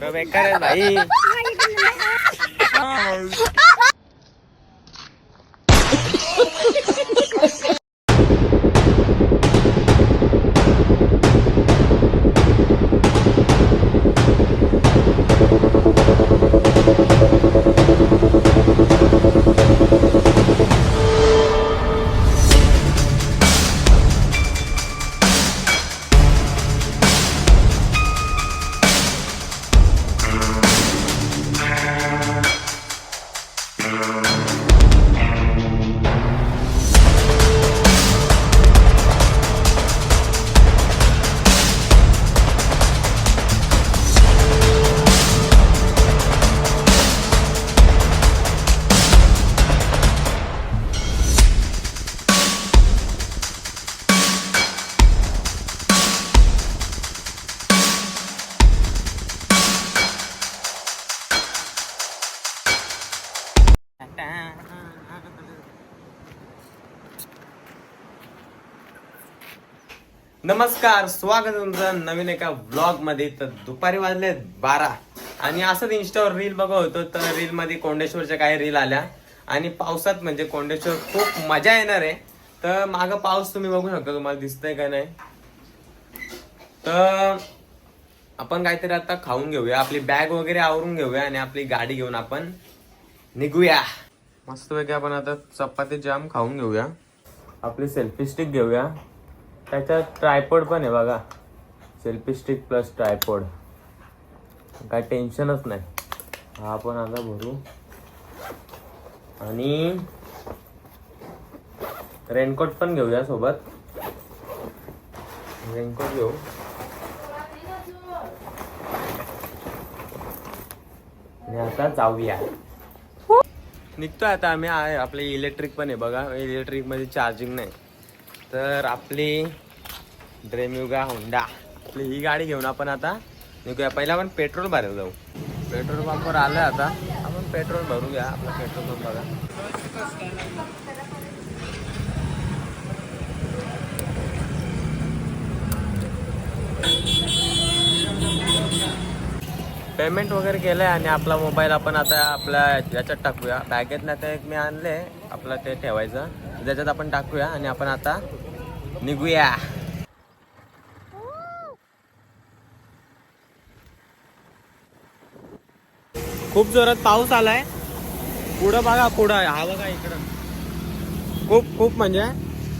पोरं बेकार आहे भाई नमस्कार स्वागत तुमचं नवीन एका ब्लॉगमध्ये तर दुपारी वाजले बारा. आणि असंच इंस्टावर रील बघत होतो तर रील मध्ये कोंडेश्वरच्या काही रील आल्या. आणि पावसात म्हणजे कोंडेश्वर खूप मजा येणार आहे. तर मागं पाऊस तुम्ही बघू शकता तुम्हाला दिसतंय का नाही? तर आपण काहीतरी आता खाऊन घेऊया. आपली बॅग वगैरे आवरून घेऊया आणि आपली गाडी घेऊन आपण निघूया. मस्तपैकी आपण आता चपाती जाम खाऊन घेऊया. आपली सेल्फी स्टिक घेऊया. त्याच्यात ट्रायपॉड पण आहे बघा. सेल्फी स्टिक प्लस ट्रायपॉड काय टेन्शनच नाही. हा आपण आता भरू. आणि रेनकोट पण घेऊया सोबत. रेनकोट घेऊ. आणि आता जाऊया. निघतोय आता आम्ही. आहे आपले इलेक्ट्रिक पण आहे बघा. इलेक्ट्रिकमध्ये चार्जिंग नाही. तर आपली ड्रेम्युगा होंडा. आपली ही गाडी घेऊन आपण आता निघूया. पहिला आपण पेट्रोल भरायला जाऊ. पेट्रोल पंपवर आलं आता. आपण पेट्रोल भरूया. आपला पेट्रोल पंप बघा. पेमेंट वगैरे केलं आहे आणि आपला मोबाईल आपण आता आपल्या याच्यात टाकूया. बॅगेत ना ते एक मी आणले. आपलं ते ठेवायचं. त्याच्यात आपण टाकूया आणि आपण आता निघूया. खूप जोरात पाऊस आलाय. पुढं बघा पुढं. हा बघा इकडं. खूप खूप म्हणजे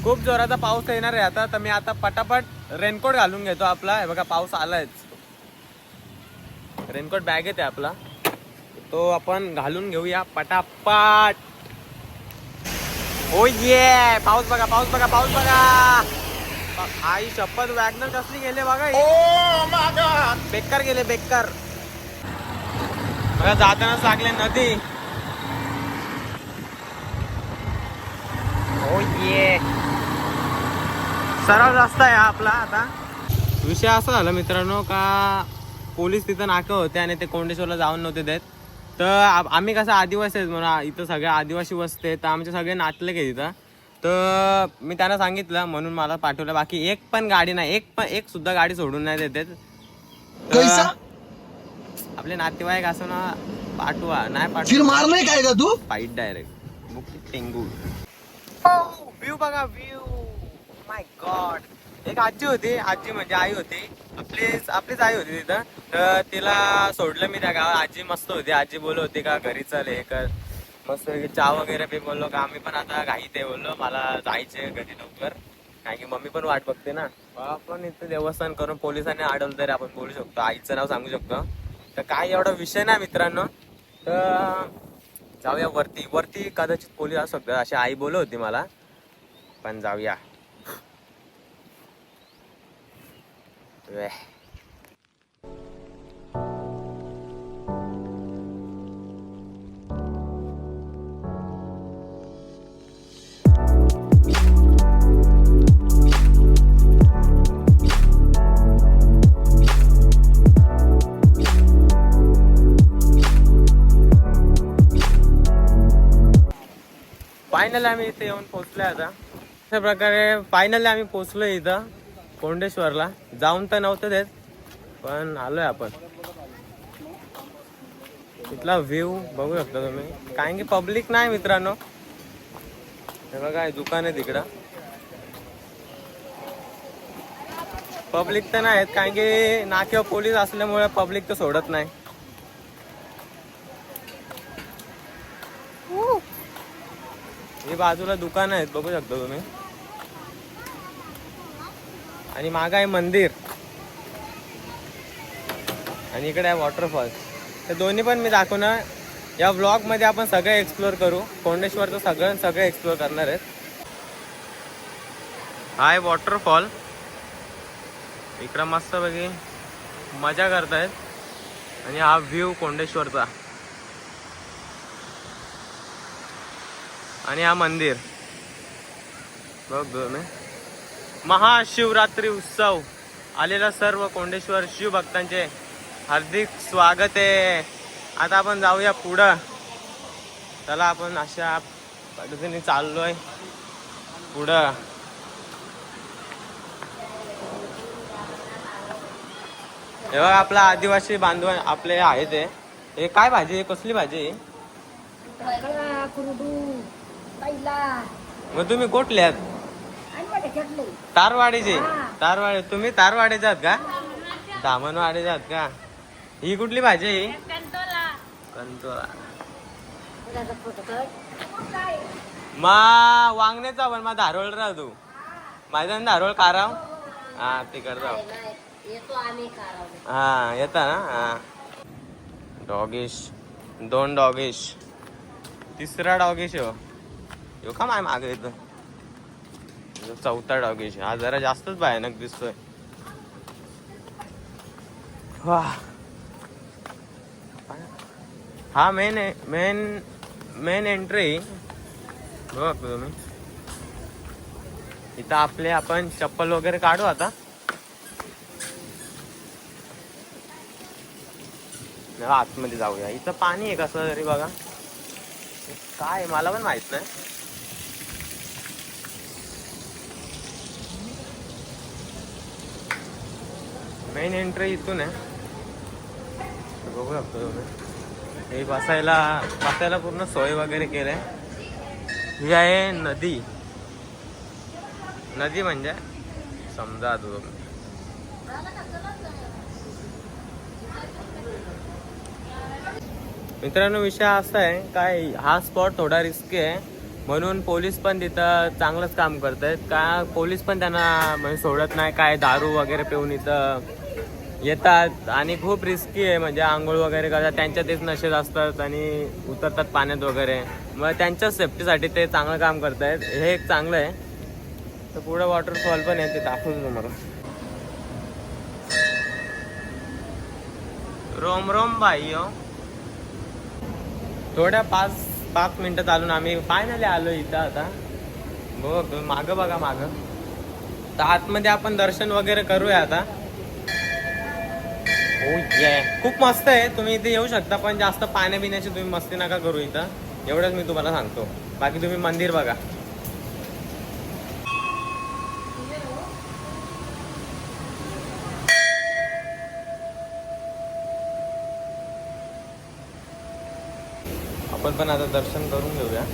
खूप जोराचा पाऊस येणार आहे आता. तर मी आता पटापट रेनकोट घालून घेतो आपला. हे बघा पाऊस आलायच. रेनकोट बॅग आहे आपला. तो आपण घालून घेऊया पटापट. ओ ये पाऊस बघा पाऊस बघा पाऊस बघा. आई शपथ वॅगनर कसली गेले बघा ही. बेकार गेले बेकार बघा जाताना लागले नदी. ओ ये सराव जास्त आहे हा आपला आता. विषय असा झाला मित्रांनो का पोलीस तिथं नाकं होते आणि ते कोंडेश्वरला जाऊन नव्हते देत. तर आम्ही कसं आदिवासी आहेत म्हणा इथं सगळे आदिवासी वस्ती तर आमचे सगळे नातले के तिथं तर मी त्यांना सांगितलं म्हणून मला पाठवलं. बाकी एक पण गाडी नाही एक पण एक सुद्धा गाडी सोडून नाही देत कैसा आपले नातेवाईक असं ना पाठवा. नाही फिर पाठवा मारने का का तू? फाईट डायरेक्ट बुक टेंगू व्ह्यू बघा व्ह्यू माय गॉड एक आजी होती आजी म्हणजे आई होती. आपलीच आपलीच आई होती तिथं. तर तिला सोडलं मी त्या गावात. आजी मस्त होती. आजी बोलत होती का घरी चल हे कर. मस्त चहा वगैरे मी बोललो. का आम्ही पण आता घाई ते बोललो. मला जायचे घरी लवकर. कारण की मम्मी पण वाट बघते ना. आपण इथं देवस्थान करून पोलिसांनी अडवलं तरी आपण बोलू शकतो. आईचं नाव सांगू शकतो. तर काय एवढा विषय नाही मित्रांनो. तर जाऊया वरती. वरती कदाचित पोलीस असू शकतात. अशी आई बोलत होती मला. पण जाऊया. फायनल आम्ही इथे येऊन पोचलो आता. अशा प्रकारे फायनली आम्ही पोहोचलो इथं. कोंडेश्वरला. जाऊन तर नव्हतं देत पण आलोय आपण. इथला व्ह्यू बघू शकता तुम्ही. कारण की पब्लिक नाही मित्रांनो. हे बघा दुकान आहे तिकडं. पब्लिक तर नाही आहेत कारण की नाक्यावर पोलीस असल्यामुळे पब्लिक तर सोडत नाही. ही बाजूला दुकान आहेत बघू शकता तुम्ही. आणि माग आहे मंदिर. आणि इकडे आहे वॉटरफॉल तर दोन्ही पण मी दाखवणार. या व्लॉगमध्ये आपण सगळं एक्सप्लोअर करू. कोंडेश्वरचं सगळं सगळं एक्सप्लोअर करणार आहेत. हा आहे वॉटरफॉल इकडं मस्त बघी मजा करतायत. आणि हा व्ह्यू कोंडेश्वरचा. आणि हा मंदिर. बघ दोन महाशिवरात्री उत्सव. आलेला सर्व कोंडेश्वर शिवभक्तांचे हार्दिक स्वागत आहे. आता आपण जाऊया पुढं. चला आपण अशा पद्धतीने चाललोय. पुढं. हे बघा आपला आदिवासी बांधव आपले आहे ते हे काय भाजी आहे? कसली भाजी आहे? मग तुम्ही कुठले तारवाडीचे. तारवाडी तुम्ही तारवाडीचे आहात का? दामनवाडीचे आहात का? ही कुठली भाजी आहे ही? protocol. मा वांगण्याचा पण मा धारोळ राह तू. माझा ना धारोळ काराव. हा ami karaw. हा येता ना? हा. डॉगिश. दोन डॉगिश. तिसरा डॉगिश हो. यो का माय मागे येतो चौथा डॉगिश हा जरा जास्तच भयानक दिसतोय. वा हा मेन मेन मेन एंट्री बघ तुम्ही. इथं आपले आपण चप्पल वगैरे काढू आता. आतमध्ये जाऊया. इथं पाणी आहे कसं तरी बघा. काय आहे मला पण माहीत नाही. मेन एंट्री इथून आहे. बघू शकतो तुम्ही हे बसायला बसायला पूर्ण सोय वगैरे केलंय. ही आहे नदी. नदी म्हणजे समजा तू. तुम्ही मित्रांनो विषय असा आहे काय हा स्पॉट थोडा रिस्की आहे. म्हणून पोलीस पण तिथं चांगलंच काम करत आहेत का पोलीस पण त्यांना म्हणजे सोडत नाही काय दारू वगैरे पिऊन इथं येतात आणि खूप रिस्की आहे. म्हणजे आंघोळ वगैरे करतात. त्यांच्या तेच नशेत असतात आणि उतरतात पाण्यात वगैरे. मग त्यांच्या सेफ्टीसाठी ते चांगलं काम करत आहेत हे एक चांगलं आहे. तर पुढं वॉटरफॉल पण आहे ते दाखवतो तुम्हाला. रोम रोम बाई हो. थोड्या पाच पाच मिनिटं चालून आम्ही फायनली आलो इथं आता. बघ मागं बघा मागं. तर आतमध्ये आपण दर्शन वगैरे करूया आता. हो ये खूप मस्त आहे. तुम्ही इथे येऊ शकता पण जास्त पाण्या पिण्याची तुम्ही मस्ती नका करू इथं. एवढंच मी तुम्हाला सांगतो. बाकी तुम्ही मंदिर बघा. आपण पण आता दर्शन करून घेऊया.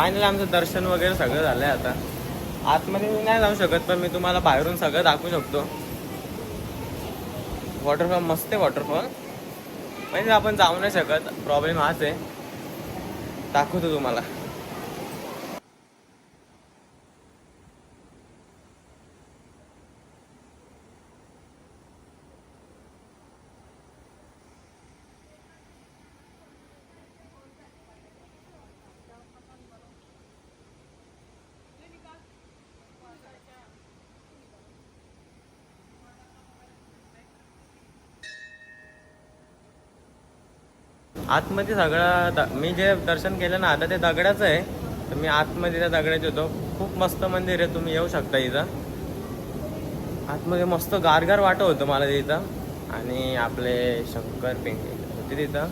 फायनली आमचं दर्शन वगैरे सगळं झालं आहे आता. आतमध्ये मी नाही जाऊ शकत पण मी तुम्हाला बाहेरून सगळं दाखवू शकतो. वॉटरफॉल मस्त आहे वॉटरफॉल म्हणजे आपण जाऊ नाही शकत प्रॉब्लेम हाच आहे. दाखवतो तुम्हाला. आतमध्ये सगळं द मी जे दर्शन केलं ना आता ते दगडाचं आहे. तर मी आतमध्ये त्या दगडाचे होतो खूप मस्त मंदिर आहे तुम्ही येऊ शकता इथं. आतमध्ये मस्त गारगार वाटत होतं मला तिथं आणि आपले शंकर पेंगे होते तिथं.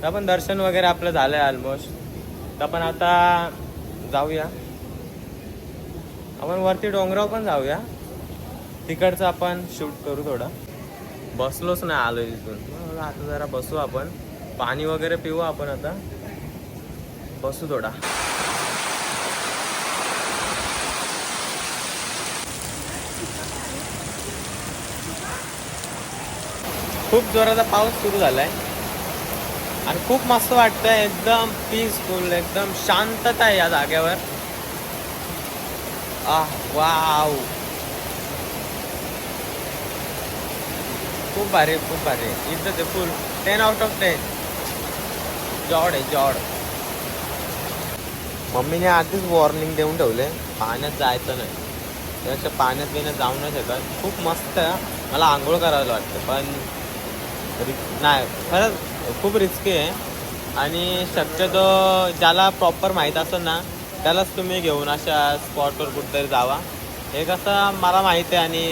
तर आपण दर्शन वगैरे आपलं झालं आहे ऑलमोस्ट तर आपण आता जाऊया. आपण वरती डोंगरावर पण जाऊया. तिकडचं आपण शूट करू थोडं. बसलोच नाही आलो तिथून आता जरा बसू आपण. पाणी वगैरे पिऊ आपण आता. बसू थोडा. खूप जोराचा पाऊस सुरू झालाय. आणि खूप मस्त वाटतंय. एकदम पीसफुल एकदम शांतता आहे या जागेवर. आह वाव. खूप भारी खूप भारी. इथं ते full ten out of ten jawed आहे जॉड मम्मीने आधीच वॉर्निंग देऊन ठेवले पाण्यात जायचं नाही त्यापेक्षा पाण्यात बिण्यात जाऊ नाही शकत खूप मस्त आहे. मला आंघोळ करायला वाटतं पण रिक नाही खरंच खूप रिस्की आहे. आणि शक्यतो ज्याला प्रॉपर माहीत असेल ना त्यालाच तुम्ही घेऊन अशा स्पॉटवर कुठेतरी जावा. हे कसं मला माहीत आहे आणि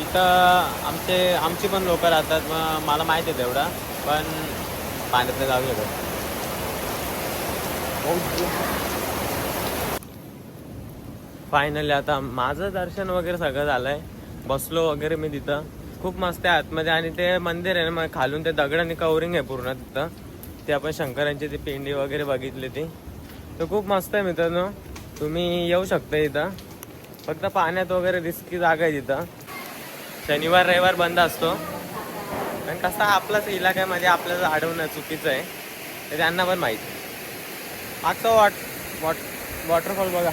इथं आमचे आमची पण लोक राहतात मग मला माहीत आहे तेवढं. पण पाण्यात जाऊ शकत फायनली आता माझं दर्शन वगैरे सगळं झालंय. बसलो वगैरे मी तिथं. खूप मस्त आहे आतमध्ये. आणि ते मंदिर आहे ना मग खालून ते दगडाने कवरिंग आहे पूर्ण तिथं. ते आपण शंकरांची ती पिंडी वगैरे बघितली ती. तर खूप मस्त आहे मित्रांनो. तुम्ही येऊ शकता इथं. फक्त पाण्यात वगैरे रिस्की जागा आहे तिथं. शनिवार रविवार बंद असतो. कारण कसं आपलाच इलाक्यामध्ये म्हणजे आपल्याला अडवणं चुकीचं आहे. ते त्यांना पण माहिती मागचं वॉट वॉट वॉटरफॉल बघा.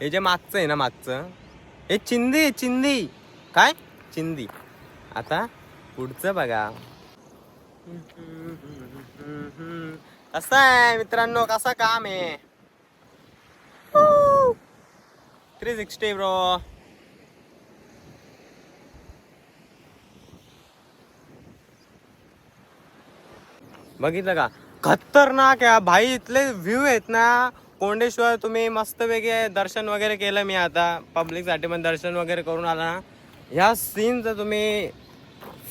हे जे मागचं आहे ना मागचं. हे चिंदी चिंदी. काय? चिंदी. आता पुढचं बघा. कसं आहे मित्रांनो? कसं काम आहे? थ्री सिक्स्टी ब्रो बघितलं का? खतरनाक या भाई इथले व्ह्यू आहेत ना. कोंडेश्वर तुम्ही मस्त वेगळे दर्शन वगैरे केलं मी आता. पब्लिकसाठी पण दर्शन वगैरे करून आला ना. ह्या सीनचं तुम्ही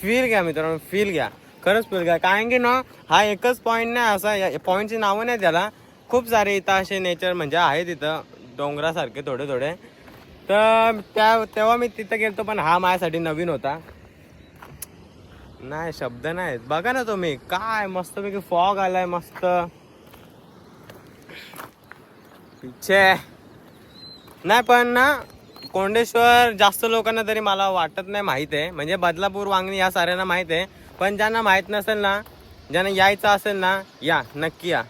फील घ्या मित्रांनो फील घ्या. खरंच फील घ्या. कारण की ना हा एकच पॉईंट नाही असा पॉईंटची नावं नाही त्याला. खूप सारे इथं असे नेचर म्हणजे आहेत इथं. डोंगरासारखे थोडे थोडे. तर त्या तेव्हा मी तिथं गेलतो पण हा माझ्यासाठी नवीन होता. नाही शब्द नाही बघा ना तुम्ही काय मस्त पैकी फॉग आलाय मस्त. पिच्छे नाही पण ना कोंडेश्वर जास्त लोकांना तरी मला वाटत नाही माहीत आहे. म्हणजे बदलापूर वांगणी या साऱ्यांना माहीत आहे. पण ज्यांना माहीत नसेल ना ज्यांना यायचं असेल ना या नक्की या.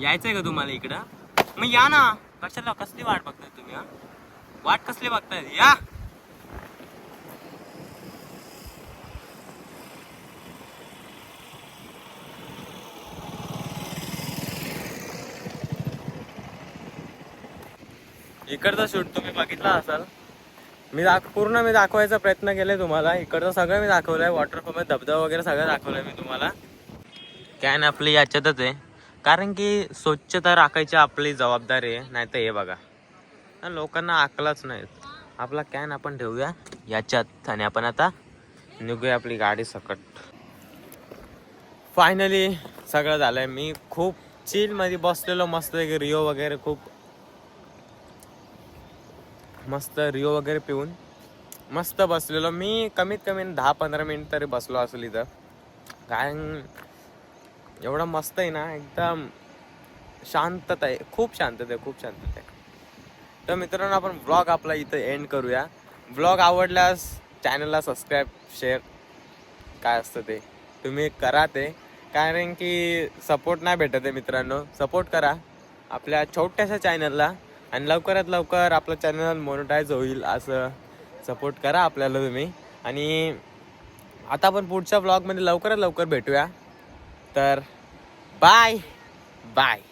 यायचंय का तुम्हाला इकडं? मग या ना. कशाला? कसली वाट बघताय तुम्ही हा? वाट कसली बघताय? या! इकडचा शूट तुम्ही बघितला असाल. मी दाख पूर्ण मी दाखवायचा प्रयत्न केलाय तुम्हाला. इकडचं सगळं मी दाखवलंय. वॉटरफॉल धबधबा वगैरे सगळं दाखवलंय मी तुम्हाला. कॅन आपली याच्यातच आहे. कारण की स्वच्छता राखायची आपली जबाबदारी आहे नाही तर हे बघा. लोकांना आकलाच नाहीत. आपला कॅन आपण ठेवूया याच्यात आणि आपण आता निघूया आपली गाडी सकट. फायनली सगळं झालंय. मी खूप चिलमध्ये बसलेलो मस्त रिओ वगैरे खूप मस्त रिओ वगैरे पिऊन मस्त बसलेलो. मी कमीत कमी दहा पंधरा मिनिट तरी बसलो असेल इथं. कारण एवढं मस्त आहे ना एकदम शांतता आहे. खूप शांतता आहे खूप शांतता आहे. तर मित्रांनो आपण ब्लॉग आपला इथं एंड करूया. ब्लॉग आवडल्यास चॅनलला सबस्क्राईब शेअर काय असतं ते तुम्ही करा ते. कारण की सपोर्ट नाही भेटत आहे मित्रांनो. सपोर्ट करा आपल्या छोट्याशा चॅनलला आणि लवकरात लवकर आपलं चॅनल मोनोटाईज होईल असं सपोर्ट करा आपल्याला तुम्ही. आणि आता आपण पुढच्या ब्लॉगमध्ये लवकरात लवकर भेटूया. तर Bye. Bye.